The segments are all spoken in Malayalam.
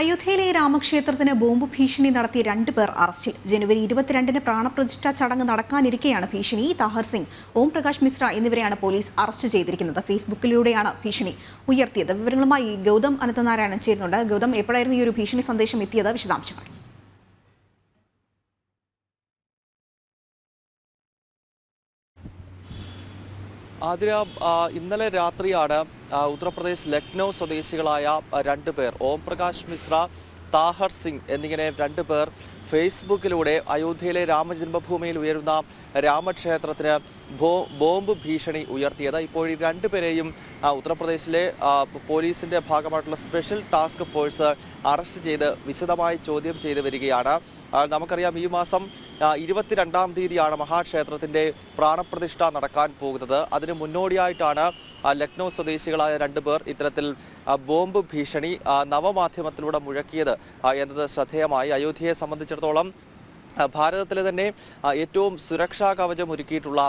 അയോധ്യയിലെ രാമക്ഷേത്രത്തിന് ബോംബ് ഭീഷണി നടത്തിയ രണ്ട് പേർ അറസ്റ്റിൽ. ജനുവരി ഇരുപത്തിരണ്ടിന് പ്രാണപ്രതിഷ്ഠ ചടങ്ങ് നടക്കാനിരിക്കെയാണ് ഭീഷണി. താഹർ സിംഗ് ഓം പ്രകാശ് മിശ്ര എന്നിവരെയാണ് പോലീസ് അറസ്റ്റ് ചെയ്തിരിക്കുന്നത്. ഫേസ്ബുക്കിലൂടെയാണ് ഭീഷണി ഉയർത്തിയത്. വിവരങ്ങളുമായി ഗൗതം അനന്തനാരായണൻ ചേരുന്നുണ്ട്. ഗൗതം എപ്പോഴായിരുന്നു ഈ ഒരു ഭീഷണി സന്ദേശം എത്തിയത്? വിശദാംശങ്ങൾ. ആതിര ഇന്നലെ രാത്രിയാണ് ഉത്തർപ്രദേശ് ലക്നൗ സ്വദേശികളായ രണ്ട് പേർ. ഓം പ്രകാശ് മിശ്ര താഹർ സിംഗ് എന്നിങ്ങനെ രണ്ട് പേർ ഫേസ്ബുക്കിലൂടെ അയോധ്യയിലെ രാമജന്മഭൂമിയിൽ ഉയരുന്ന രാമക്ഷേത്രത്തിന് ബോംബ് ഭീഷണി ഉയർത്തിയത്. ഇപ്പോൾ ഈ രണ്ടുപേരെയും ഉത്തർപ്രദേശിലെ പോലീസിന്റെ ഭാഗമായിട്ടുള്ള സ്പെഷ്യൽ ടാസ്ക് ഫോഴ്സ് അറസ്റ്റ് ചെയ്ത് വിശദമായി ചോദ്യം ചെയ്തു വരികയാണ്. നമുക്കറിയാം ഈ മാസം ഇരുപത്തിരണ്ടാം തീയതിയാണ് മഹാക്ഷേത്രത്തിന്റെ പ്രാണപ്രതിഷ്ഠ നടക്കാൻ പോകുന്നത്. അതിന് മുന്നോടിയായിട്ടാണ് ലക്നൗ സ്വദേശികളായ രണ്ടുപേർ ഇത്തരത്തിൽ ബോംബ് ഭീഷണി നവമാധ്യമത്തിലൂടെ മുഴക്കിയത് എന്നത് ശ്രദ്ധേയമായി. അയോധ്യയെ സംബന്ധിച്ചിടത്തോളം ഭാരതത്തിലെ തന്നെ ഏറ്റവും സുരക്ഷാ കവചം ഒരുക്കിയിട്ടുള്ള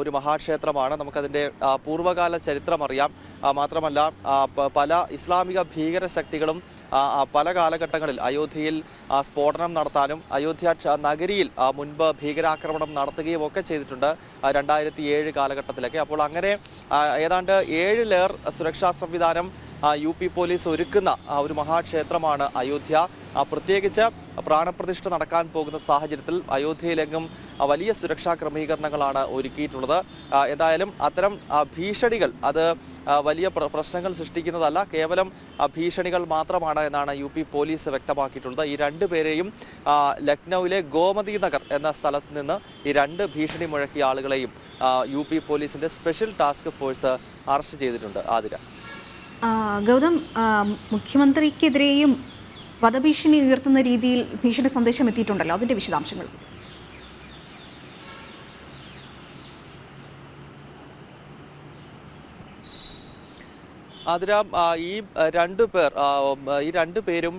ഒരു മഹാക്ഷേത്രമാണ്. നമുക്കതിന്റെ പൂർവകാല ചരിത്രം അറിയാം. മാത്രമല്ല പല ഇസ്ലാമിക ഭീകര ശക്തികളും പല കാലഘട്ടങ്ങളിൽ അയോധ്യയിൽ സ്ഫോടനം നടത്താനും അയോധ്യ നഗരിയിൽ മുൻപ് ഭീകരാക്രമണം നടത്തുകയും ഒക്കെ ചെയ്തിട്ടുണ്ട് രണ്ടായിരത്തി ഏഴ് കാലഘട്ടത്തിലൊക്കെ. അപ്പോൾ അങ്ങനെ ഏതാണ്ട് ഏഴ് ലെയർ സുരക്ഷാ സംവിധാനം യു പി പോലീസ് ഒരുക്കുന്ന ഒരു മഹാക്ഷേത്രമാണ് അയോധ്യ. പ്രത്യേകിച്ച് പ്രാണപ്രതിഷ്ഠ നടക്കാൻ പോകുന്ന സാഹചര്യത്തിൽ അയോധ്യയിലെങ്ങും വലിയ സുരക്ഷാ ക്രമീകരണങ്ങളാണ് ഒരുക്കിയിട്ടുള്ളത്. എന്തായാലും അത്തരം ഭീഷണികൾ അത് വലിയ പ്രശ്നങ്ങൾ സൃഷ്ടിക്കുന്നതല്ല കേവലം ഭീഷണികൾ മാത്രമാണ് എന്നാണ് യു പി പോലീസ് വ്യക്തമാക്കിയിട്ടുള്ളത്. ഈ രണ്ട് പേരെയും ആ, ലക്നൌവിലെ ഗോമതി നഗർ എന്ന സ്ഥലത്ത് നിന്ന് ഈ രണ്ട് ഭീഷണി മുഴക്കിയ ആളുകളെയും യു പി പോലീസിന്റെ സ്പെഷ്യൽ ടാസ്ക് ഫോഴ്സ് അറസ്റ്റ് ചെയ്തിട്ടുണ്ട്. ആതിര. ഗൗതം മുഖ്യമന്ത്രിക്കെതിരെയും വധഭീഷണി ഉയർത്തുന്ന രീതിയിൽ ഭീഷണി സന്ദേശം എത്തിയിട്ടുണ്ടല്ലോ. അതിന്റെ വിശദാംശങ്ങൾ. അതിര ഈ രണ്ടു പേർ ഈ രണ്ടു പേരും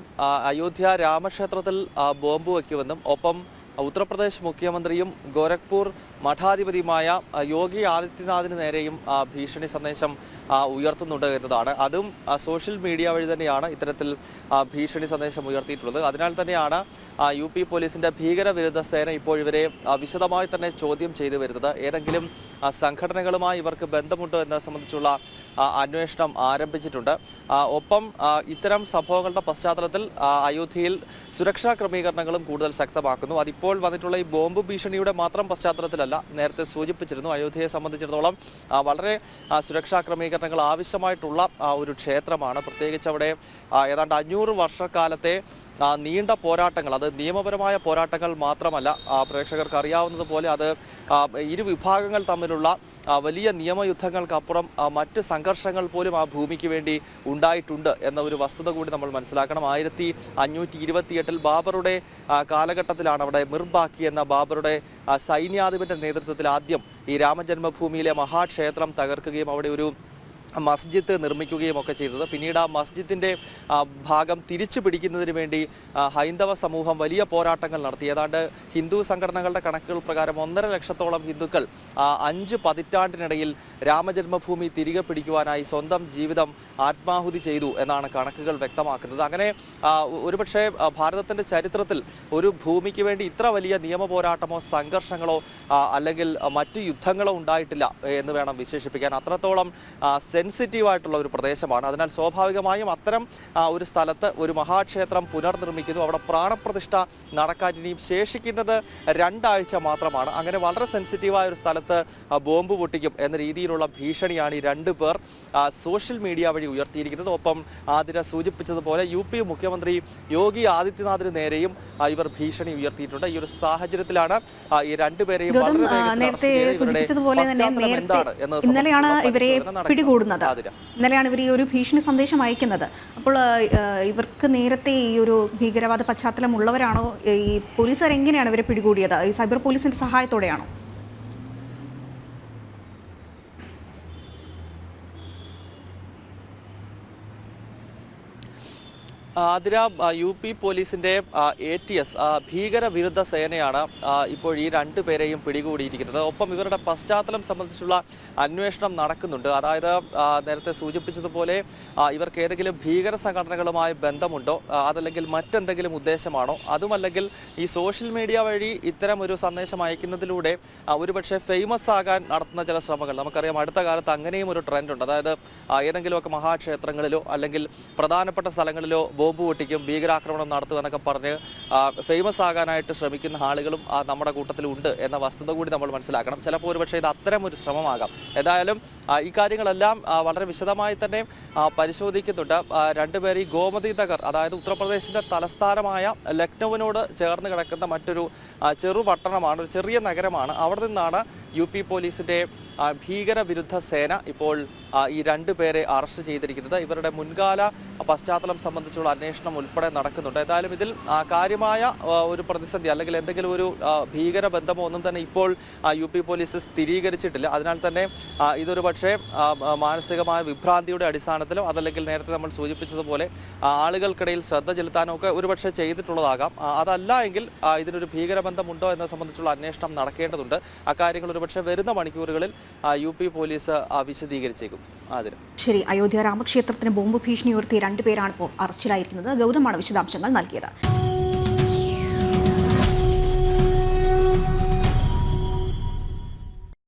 അയോധ്യ രാമക്ഷേത്രത്തിൽ ബോംബ് വയ്ക്കുമെന്നും ഒപ്പം ഉത്തർപ്രദേശ് മുഖ്യമന്ത്രിയും ഗോരഖ്പൂർ മഠാധിപതിയുമായ യോഗി ആദിത്യനാഥിന് നേരെയും ഭീഷണി സന്ദേശം ഉയർത്തുന്നുണ്ട് എന്നതാണ്. അതും സോഷ്യൽ മീഡിയ വഴി തന്നെയാണ് ഇത്തരത്തിൽ ഭീഷണി സന്ദേശം ഉയർത്തിയിട്ടുള്ളത്. അതിനാൽ തന്നെയാണ് യു പി പോലീസിന്റെ ഭീകരവിരുദ്ധ സേന ഇപ്പോൾ ഇവരെ വിശദമായി തന്നെ ചോദ്യം ചെയ്തു വരുന്നത്. ഏതെങ്കിലും സംഘടനകളുമായി ഇവർക്ക് ബന്ധമുണ്ടോ എന്നത് സംബന്ധിച്ചുള്ള അന്വേഷണം ആരംഭിച്ചിട്ടുണ്ട്. ഒപ്പം ഇത്തരം സംഭവങ്ങളുടെ പശ്ചാത്തലത്തിൽ അയോധ്യയിൽ സുരക്ഷാ ക്രമീകരണങ്ങളും കൂടുതൽ ശക്തമാക്കുന്നു. അതിപ്പോൾ വന്നിട്ടുള്ള ഈ ബോംബ് ഭീഷണിയുടെ മാത്രം പശ്ചാത്തലത്തിലല്ല നേരത്തെ സൂചിപ്പിച്ചിരുന്നു അയോധ്യയെ സംബന്ധിച്ചിടത്തോളം വളരെ സുരക്ഷാ ക്രമീകരണങ്ങൾ ആവശ്യമായിട്ടുള്ള ഒരു ക്ഷേത്രമാണ്. പ്രത്യേകിച്ച് അവിടെ ഏതാണ്ട് അഞ്ഞൂറ് വർഷക്കാലത്തെ നീണ്ട പോരാട്ടങ്ങൾ അത് നിയമപരമായ പോരാട്ടങ്ങൾ മാത്രമല്ല പ്രേക്ഷകർക്ക് അറിയാവുന്നതുപോലെ അത് ഇരു വിഭാഗങ്ങൾ തമ്മിലുള്ള വലിയ നിയമയുദ്ധങ്ങൾക്കപ്പുറം മറ്റ് സംഘർഷങ്ങൾ പോലും ആ ഭൂമിക്ക് വേണ്ടി ഉണ്ടായിട്ടുണ്ട് എന്ന ഒരു വസ്തുത കൂടി നമ്മൾ മനസ്സിലാക്കണം. ആയിരത്തി അഞ്ഞൂറ്റി ഇരുപത്തിയെട്ടിൽ ബാബറുടെ കാലഘട്ടത്തിലാണ് അവിടെ മിർബാക്കി എന്ന ബാബറുടെ സൈന്യാധിപന്റെ നേതൃത്വത്തിൽ ആദ്യം ഈ രാമജന്മഭൂമിയിലെ മഹാക്ഷേത്രം തകർക്കുകയും അവിടെ ഒരു മസ്ജിദ് നിർമ്മിക്കുകയും ഒക്കെ ചെയ്തത്. പിന്നീട് ആ മസ്ജിദിന്റെ ഭാഗം തിരിച്ചു പിടിക്കുന്നതിന് വേണ്ടി ഹൈന്ദവ സമൂഹം വലിയ പോരാട്ടങ്ങൾ നടത്തി. ഏതാണ്ട് ഹിന്ദു സംഘടനകളുടെ കണക്കുകൾ പ്രകാരം ഒന്നര ലക്ഷത്തോളം ഹിന്ദുക്കൾ അഞ്ച് പതിറ്റാണ്ടിനിടയിൽ രാമജന്മഭൂമി തിരികെ പിടിക്കുവാനായി സ്വന്തം ജീവിതം ആത്മാഹുതി ചെയ്തു എന്നാണ് കണക്കുകൾ വ്യക്തമാക്കുന്നത്. അങ്ങനെ ഒരുപക്ഷെ ഭാരതത്തിന്റെ ചരിത്രത്തിൽ ഒരു ഭൂമിക്ക് വേണ്ടി ഇത്ര വലിയ നിയമ പോരാട്ടമോ സംഘർഷങ്ങളോ അല്ലെങ്കിൽ മറ്റു യുദ്ധങ്ങളോ ഉണ്ടായിട്ടില്ല എന്ന് വേണം വിശേഷിപ്പിക്കാൻ. അത്രത്തോളം സെൻസിറ്റീവ് ആയിട്ടുള്ള ഒരു പ്രദേശമാണ്. അതിനാൽ സ്വാഭാവികമായും അത്തരം ഒരു സ്ഥലത്ത് ഒരു മഹാക്ഷേത്രം പുനർനിർമ്മിക്കുന്നു. അവിടെ പ്രാണപ്രതിഷ്ഠ നടക്കാൻ ഇനിയും ശേഷിക്കുന്നത് രണ്ടാഴ്ച മാത്രമാണ്. അങ്ങനെ വളരെ സെൻസിറ്റീവായ ഒരു സ്ഥലത്ത് ബോംബ് പൊട്ടിക്കും എന്ന രീതിയിലുള്ള ഭീഷണിയാണ് ഈ രണ്ടു പേർ സോഷ്യൽ മീഡിയ വഴി ഉയർത്തിയിരിക്കുന്നത്. ഒപ്പം ആതിര സൂചിപ്പിച്ചതുപോലെ യു പി മുഖ്യമന്ത്രി യോഗി ആദിത്യനാഥിന് നേരെയും ഇവർ ഭീഷണി ഉയർത്തിയിട്ടുണ്ട്. ഈ ഒരു സാഹചര്യത്തിലാണ് ഈ രണ്ടുപേരെയും വളരെ വേഗത്തിൽ ഇന്നലെയാണ് ഇവരെ പിടികൂടുന്നത്. ആതിര. ഇന്നലെയാണ് ഇവർ ഈ ഒരു ഭീഷണി സന്ദേശം അയക്കുന്നത്. അപ്പോൾ ഇവർക്ക് നേരത്തെ ഈ ഒരു ഭീകരവാദ പശ്ചാത്തലം ഉള്ളവരാണോ? ഈ പോലീസുകാർ എങ്ങനെയാണ് ഇവരെ പിടികൂടിയത്? ഈ സൈബർ പോലീസിന്റെ സഹായത്തോടെയാണോ? ആതിര യു പി പോലീസിന്റെ എ ടി എസ് ഭീകരവിരുദ്ധ സേനയാണ് ഇപ്പോൾ ഈ രണ്ടു പേരെയും പിടികൂടിയിരിക്കുന്നത്. ഒപ്പം ഇവരുടെ പശ്ചാത്തലം സംബന്ധിച്ചുള്ള അന്വേഷണം നടക്കുന്നുണ്ട്. അതായത് നേരത്തെ സൂചിപ്പിച്ചതുപോലെ ഇവർക്ക് ഏതെങ്കിലും ഭീകര സംഘടനകളുമായി ബന്ധമുണ്ടോ? അതല്ലെങ്കിൽ മറ്റെന്തെങ്കിലും ഉദ്ദേശമാണോ? അതുമല്ലെങ്കിൽ ഈ സോഷ്യൽ മീഡിയ വഴി ഇത്തരം ഒരു സന്ദേശം അയക്കുന്നതിലൂടെ ഒരുപക്ഷെ ഫേമസ് ആകാൻ നടത്തുന്ന ചില ശ്രമങ്ങൾ. നമുക്കറിയാം അടുത്ത കാലത്ത് അങ്ങനെയും ഒരു ട്രെൻഡ് ഉണ്ട്. അതായത് ഏതെങ്കിലുമൊക്കെ മഹാക്ഷേത്രങ്ങളിലോ അല്ലെങ്കിൽ പ്രധാനപ്പെട്ട സ്ഥലങ്ങളിലോ ബോംബ് പൊട്ടിക്കും ഭീകരാക്രമണം നടത്തും എന്നൊക്കെ പറഞ്ഞ് ഫേമസ് ആകാനായിട്ട് ശ്രമിക്കുന്ന ആളുകളും നമ്മുടെ കൂട്ടത്തിലുണ്ട് എന്ന വസ്തുത കൂടി നമ്മൾ മനസ്സിലാക്കണം. ചിലപ്പോൾ ഒരുപക്ഷെ ഇത് അത്തരം ഒരു ശ്രമമാകാം. ആ, ഈ കാര്യങ്ങളെല്ലാം വളരെ വിശദമായി തന്നെ പരിശോധിക്കുന്നുണ്ട്. രണ്ടുപേർ ഈ ഗോമതി നഗർ അതായത് ഉത്തർപ്രദേശിന്റെ തലസ്ഥാനമായ ലക്നൌവിനോട് ചേർന്ന് കിടക്കുന്ന മറ്റൊരു ചെറു പട്ടണമാണ് ഒരു ചെറിയ നഗരമാണ്. അവിടെ നിന്നാണ് യു പി പോലീസിന്റെ ആ, ഭീകരവിരുദ്ധ സേന ഇപ്പോൾ ഈ രണ്ട് പേരെ അറസ്റ്റ് ചെയ്തിരിക്കുന്നത്. ഇവരുടെ മുൻകാല പശ്ചാത്തലം സംബന്ധിച്ചുള്ള അന്വേഷണം ഉൾപ്പെടെ നടക്കുന്നുണ്ട്. ഏതായാലും ഇതിൽ കാര്യമായ ഒരു പ്രതിസന്ധി അല്ലെങ്കിൽ എന്തെങ്കിലും ഒരു ഭീകര ബന്ധമോ ഒന്നും തന്നെ ഇപ്പോൾ യു പി പോലീസ് സ്ഥിരീകരിച്ചിട്ടില്ല. അതിനാൽ തന്നെ ഇതൊരു പക്ഷേ മാനസികമായ വിഭ്രാന്തിയുടെ അടിസ്ഥാനത്തിലോ അതല്ലെങ്കിൽ നേരത്തെ നമ്മൾ സൂചിപ്പിച്ചതുപോലെ ആളുകൾക്കിടയിൽ ശ്രദ്ധ ചെലുത്താനോ ഒക്കെ ഒരുപക്ഷെ ചെയ്തിട്ടുള്ളതാകാം. അതല്ല എങ്കിൽ ഇതിനൊരു ഭീകരബന്ധമുണ്ടോ എന്നത് സംബന്ധിച്ചുള്ള അന്വേഷണം നടക്കേണ്ടതുണ്ട്. അക്കാര്യങ്ങൾ ഒരുപക്ഷെ വരുന്ന മണിക്കൂറുകളിൽ യു പി പോലീസ് ആ, വിശദീകരിച്ചേക്കും ആതിര. ശരി അയോധ്യ രാമക്ഷേത്രത്തിന് ബോംബ് ഭീഷണി ഉയർത്തിയ രണ്ടുപേരാണ് ഇപ്പോൾ അറസ്റ്റിലായിരിക്കുന്നത്. ഗൗതമാണ് വിശദാംശങ്ങൾ നൽകിയത്.